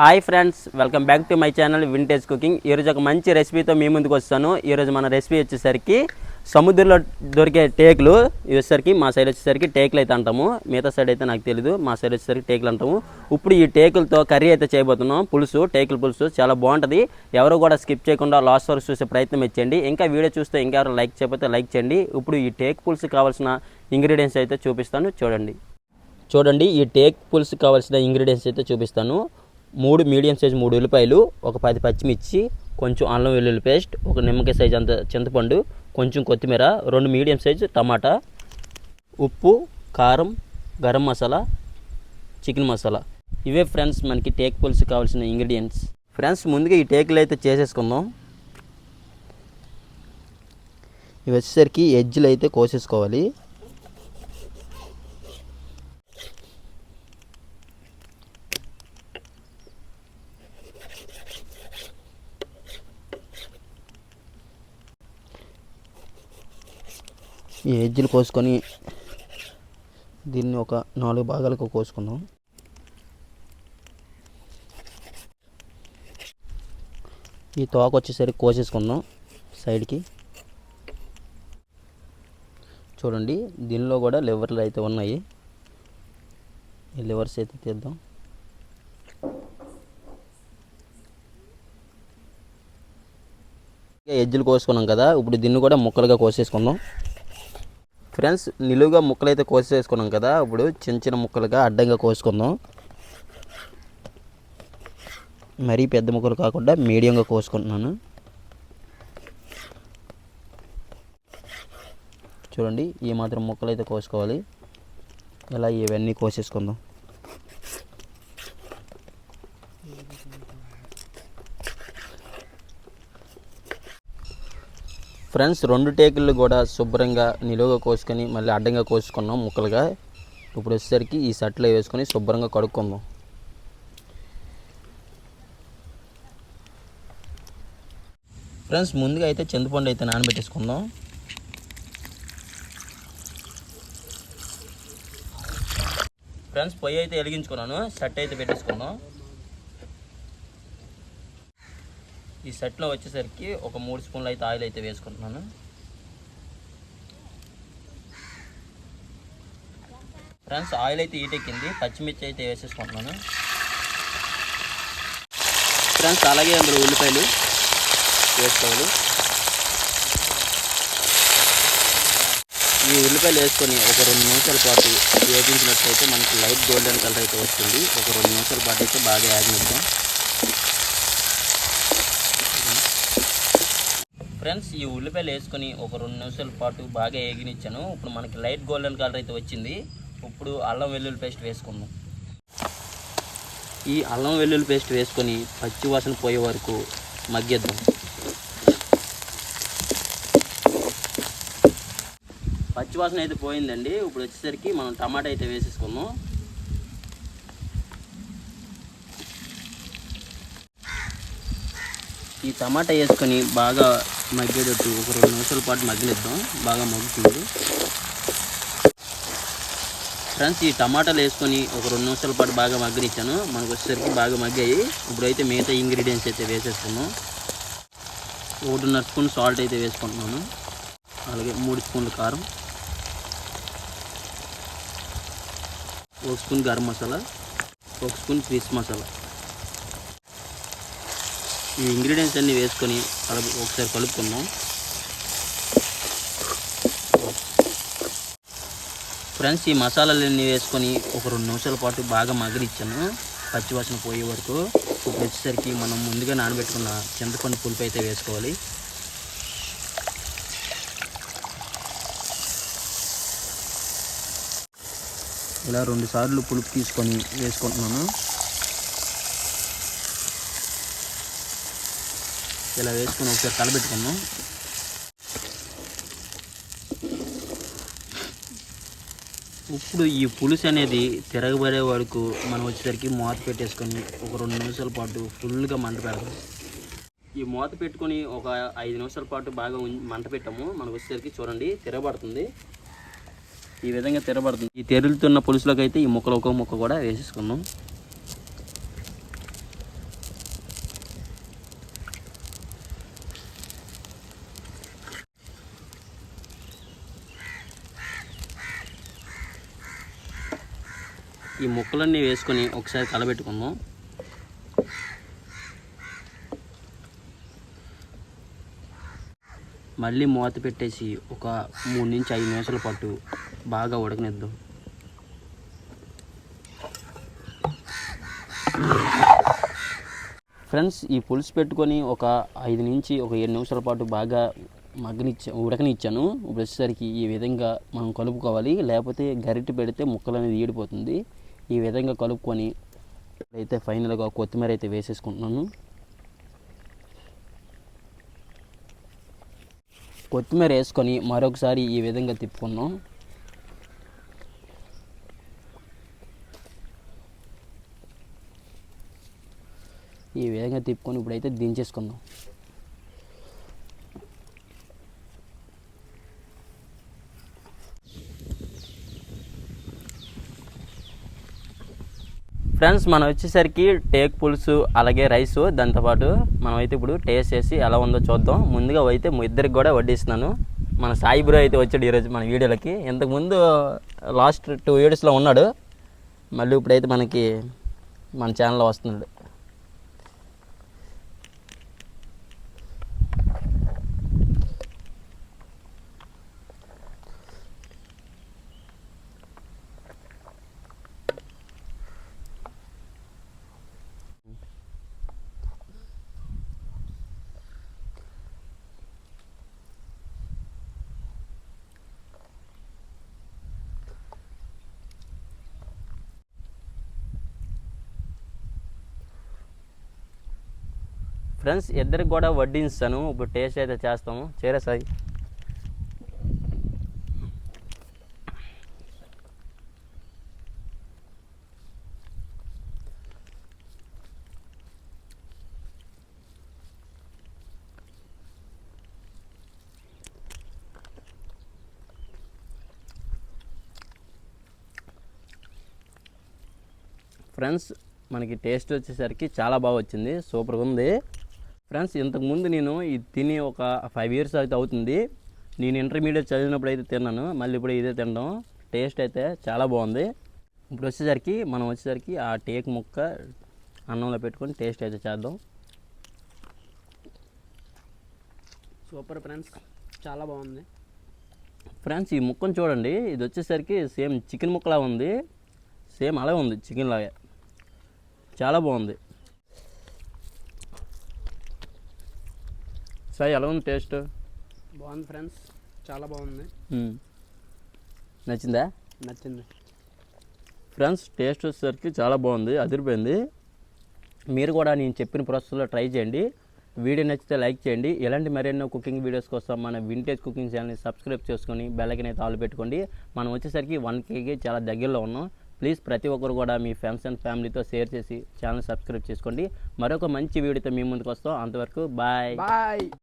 Hi friends welcome back to my channel vintage cooking. ఈరోజు ఒక మంచి రెసిపీతో మీ ముందుకు వస్తాను. ఈరోజు మన రెసిపీ వచ్చేసరికి సముద్రంలో దొరికే టేకులు. ఇవి వచ్చేసరికి మా సైడ్ వచ్చేసరికి టేకులు అయితే అంటాము. మిగతా సైడ్ అయితే నాకు తెలియదు మా సైడ్ వచ్చేసరికి టేకులు అంటాము. ఇప్పుడు ఈ టేకులతో కర్రీ అయితే చేయబోతున్నాం. పులుసు టేకుల పులుసు చాలా బాగుంటుంది. ఎవరు కూడా స్కిప్ చేయకుండా లాస్ట్ వరకు చూసే ప్రయత్నం ఇచ్చేయండి. ఇంకా వీడియో చూస్తే ఇంకా లైక్ చేయకపోతే లైక్ చేయండి. ఇప్పుడు ఈ టేక్ పులుసు కావాల్సిన ఇంగ్రీడియంట్స్ అయితే చూపిస్తాను. చూడండి. చూడండి ఈ టేక్ పులుసు కావాల్సిన ఇంగ్రీడియంట్స్ అయితే చూపిస్తాను. మూడు మీడియం సైజ్ మూడు ఉల్లిపాయలు ఒక పది పచ్చిమిర్చి కొంచెం అల్లం వెల్లుల్లి పేస్ట్ ఒక నిమ్మకాయ సైజ్ అంత చింతపండు కొంచెం కొత్తిమీర రెండు మీడియం సైజు టమాటా ఉప్పు కారం గరం మసాలా చికెన్ మసాలా. ఇవే ఫ్రెండ్స్ మనకి టేక్ పులుసు కావాల్సిన ఇంగ్రీడియంట్స్ ఫ్రెండ్స్ ముందుగా ఈ టేకులు అయితే చేసేసుకుందాం. ఇవి వచ్చేసరికి ఎజ్జులు అయితే కోసేసుకోవాలి. ఈ ఎజ్జులు కోసుకొని దీన్ని ఒక నాలుగు భాగాలకు కోసుకుందాం. ఈ తోక వచ్చేసరికి కోసేసుకుందాం సైడ్కి. చూడండి దీనిలో కూడా లివర్లు అయితే ఉన్నాయి. ఈ లివర్స్ అయితే తీద్దాం. ఎజ్జులు కోసుకున్నాం కదా ఇప్పుడు దీన్ని కూడా ముక్కలుగా కోసేసుకుందాం. ఫ్రెండ్స్ నిలువుగా ముక్కలు అయితే కోసేసుకున్నాం కదా. ఇప్పుడు చిన్న చిన్న ముక్కలుగా అడ్డంగా కోసుకుందాం. మరీ పెద్ద ముక్కలు కాకుండా మీడియంగా కోసుకుంటున్నాను. చూడండి ఈ మాత్రం ముక్కలు అయితే కోసుకోవాలి. ఇలా ఇవన్నీ కోసేసుకుందాం. ఫ్రెండ్స్ రెండు టేకులు కూడా శుభ్రంగా నిలువుగా కోసుకొని మళ్ళీ అడ్డంగా కోసుకున్నాం ముక్కలుగా. ఇప్పుడు వచ్చేసరికి ఈ సట్లో వేసుకొని శుభ్రంగా కడుక్కుందాం. ఫ్రెండ్స్ ముందుగా అయితే చింతపండు అయితే నానబెట్టేసుకుందాం. ఫ్రెండ్స్ పొయ్యి అయితే వెలిగించుకున్నాను. సెట్ అయితే పెట్టేసుకుందాం. ఈ సెట్లో వచ్చేసరికి ఒక మూడు స్పూన్లు అయితే ఆయిల్ అయితే వేసుకుంటున్నాను. ఫ్రెండ్స్ ఆయిల్ అయితే ఈటెక్కింది పచ్చిమిర్చి అయితే వేసేసుకుంటున్నాను. ఫ్రెండ్స్ అలాగే అందులో ఉల్లిపాయలు వేసుకోవాలి. ఈ ఉల్లిపాయలు వేసుకొని ఒక రెండు నిమిషాల పాటు వేపించినట్లయితే మనకి లైట్ గోల్డెన్ కలర్ అయితే వస్తుంది. ఒక రెండు నిమిషాల పాటు అయితే బాగా యాగనిద్దాం ఫ్రెండ్స్ ఈ ఉల్లిపాయలు వేసుకొని ఒక రెండు నిమిషాల పాటు బాగా ఏగినిచ్చాను. ఇప్పుడు మనకి లైట్ గోల్డెన్ కలర్ అయితే వచ్చింది. ఇప్పుడు అల్లం వెల్లుల్లి పేస్ట్ వేసుకుందాం. ఈ అల్లం వెల్లుల్లి పేస్ట్ వేసుకొని పచ్చి వాసన పోయే వరకు మగ్గిద్దాం. పచ్చి వాసన అయితే పోయిందండి. ఇప్పుడు వచ్చేసరికి మనం టమాటా అయితే వేసేసుకుందాం. ఈ టమాటా వేసుకొని బాగా మగ్గేటట్టు ఒక రెండు నిమిషాల పాటు మగ్గనిద్దాం. బాగా మగ్గుతుంది. ఫ్రెండ్స్ ఈ టమాటాలు వేసుకొని ఒక రెండు నిమిషాల పాటు బాగా మగ్గనిచ్చాను. మనకు వచ్చేసరికి బాగా మగ్గాయి. ఇప్పుడైతే మిగతా ఇంగ్రీడియంట్స్ అయితే వేసేసుకున్నాం ఒకటిన్నర స్పూన్ సాల్ట్ అయితే వేసుకుంటున్నాను. అలాగే మూడు స్పూన్లు కారం. ఒక స్పూన్ గరం మసాలా. ఒక స్పూన్ ఫిష్ మసాలా. ఈ ఇంగ్రీడియంట్స్ అన్నీ వేసుకొని కలుపు ఒకసారి కలుపుకుందాం. ఫ్రెండ్స్ ఈ మసాలాలన్నీ వేసుకొని ఒక రెండు నిమిషాల పాటు బాగా మగ్గనిచ్చాను. పచ్చివాసన పోయే వరకు ఇప్పుడు వచ్చేసరికి మనం ముందుగా నానబెట్టుకున్న చింతపండు పులుపు అయితే వేసుకోవాలి. ఇలా రెండు సార్లు పులుపు తీసుకొని వేసుకుంటున్నాను. ఇలా వేసుకొని ఒకసారి కలబెట్టుకుందాం. ఇప్పుడు ఈ పులుసు అనేది తిరగబడే వరకు మనం వచ్చేసరికి మూత పెట్టేసుకొని ఒక రెండు నిమిషాల పాటు ఫుల్గా మంట పెడతాం. ఈ మూత పెట్టుకొని ఒక ఐదు నిమిషాల పాటు బాగా ఉం- మంట పెట్టాము. మనకు వచ్చేసరికి చూడండి తిరగబడుతుంది. ఈ విధంగా తిరగబడుతుంది. ఈ తెరులుతున్న పులుసులోకి అయితే ఈ ముక్కలు ఒక ముక్క కూడా వేసేసుకుందాం. ఈ ముక్కలన్నీ వేసుకొని ఒకసారి కలబెట్టుకుందాం. మళ్ళీ మూత పెట్టేసి ఒక మూడు నుంచి ఐదు నిమిషాల పాటు బాగా ఉడకనిద్దాం. ఫ్రెండ్స్ ఈ పులుసు పెట్టుకొని ఒక ఐదు నుంచి ఒక ఏడు నిమిషాల పాటు బాగా మగ్గనిచ్చా ఉడకనిచ్చాను. ఇప్పుడు వచ్చేసరికి ఈ విధంగా మనం కలుపుకోవాలి. లేకపోతే గరిటె పెడితే ముక్కలు అనేది ఈడిపోతుంది. ఈ విధంగా కలుపుకొని అయితే ఫైనల్గా కొత్తిమీర అయితే వేసేసుకుంటున్నాను. కొత్తిమీర వేసుకొని మరొకసారి ఈ విధంగా తిప్పుకున్నాం ఈ విధంగా తిప్పుకొని ఇప్పుడైతే దించేసుకుందాం. ఫ్రెండ్స్ మనం వచ్చేసరికి టేక్ పులుసు అలాగే రైస్ దాంతోపాటు మనం అయితే ఇప్పుడు టేస్ట్ చేసి ఎలా ఉందో చూద్దాం. ముందుగా అయితే ఇద్దరికి కూడా వడ్డిస్తున్నాను. మన సాయి బ్రో అయితే వచ్చాడు ఈరోజు మన వీడియోలకి. ఇంతకుముందు లాస్ట్ టూ వీడియోస్లో ఉన్నాడు. మళ్ళీ ఇప్పుడైతే మనకి మన ఛానల్లో వస్తున్నాడు. ఫ్రెండ్స్ ఇద్దరికి కూడా వడ్డించాను. ఇప్పుడు టేస్ట్ అయితే చేస్తాము. చేరే సాయి. ఫ్రెండ్స్ మనకి టేస్ట్ వచ్చేసరికి చాలా బాగా వచ్చింది. సూపర్గా ఉంది. ఫ్రెండ్స్ ఇంతకుముందు నేను ఇది తిని ఒక ఫైవ్ ఇయర్స్ అయితే అవుతుంది. నేను ఇంటర్మీడియట్ చదివినప్పుడు అయితే తిన్నాను. మళ్ళీ ఇప్పుడు ఇదే తినడం. టేస్ట్ అయితే చాలా బాగుంది. ఇప్పుడు వచ్చేసరికి మనం వచ్చేసరికి ఆ టేక్ ముక్క అన్నంలో పెట్టుకొని టేస్ట్ అయితే చేద్దాం. Super friends. చాలా బాగుంది. ఫ్రెండ్స్ ఈ ముక్కను చూడండి. ఇది వచ్చేసరికి సేమ్ చికెన్ ముక్కలా ఉంది. సేమ్ అలాగే ఉంది చికెన్ లాగే. చాలా బాగుంది. సాయి ఎలా ఉంది టేస్ట్? బాగుంది ఫ్రెండ్స్. చాలా బాగుంది. నచ్చిందా? నచ్చింది. ఫ్రెండ్స్ టేస్ట్ వచ్చేసరికి చాలా బాగుంది అదిరిపోయింది. మీరు కూడా నేను చెప్పిన ప్రాసెస్లో ట్రై చేయండి. వీడియో నచ్చితే లైక్ చేయండి. ఇలాంటి మరెన్నో కుకింగ్ వీడియోస్ కోసం మన వింటేజ్ కుకింగ్ ఛానల్ని సబ్స్క్రైబ్ చేసుకొని బెల్లకని అయితే ఆలు పెట్టుకోండి. మనం వచ్చేసరికి వన్ కేకి చాలా దగ్గరలో ఉన్నాం. ప్లీజ్ ప్రతి ఒక్కరు కూడా మీ ఫ్రెండ్స్ అండ్ ఫ్యామిలీతో షేర్ చేసి ఛానల్ సబ్స్క్రైబ్ చేసుకోండి. మరొక మంచి వీడియోతో మీ ముందుకు వస్తాం. అంతవరకు బాయ్. బాయ్.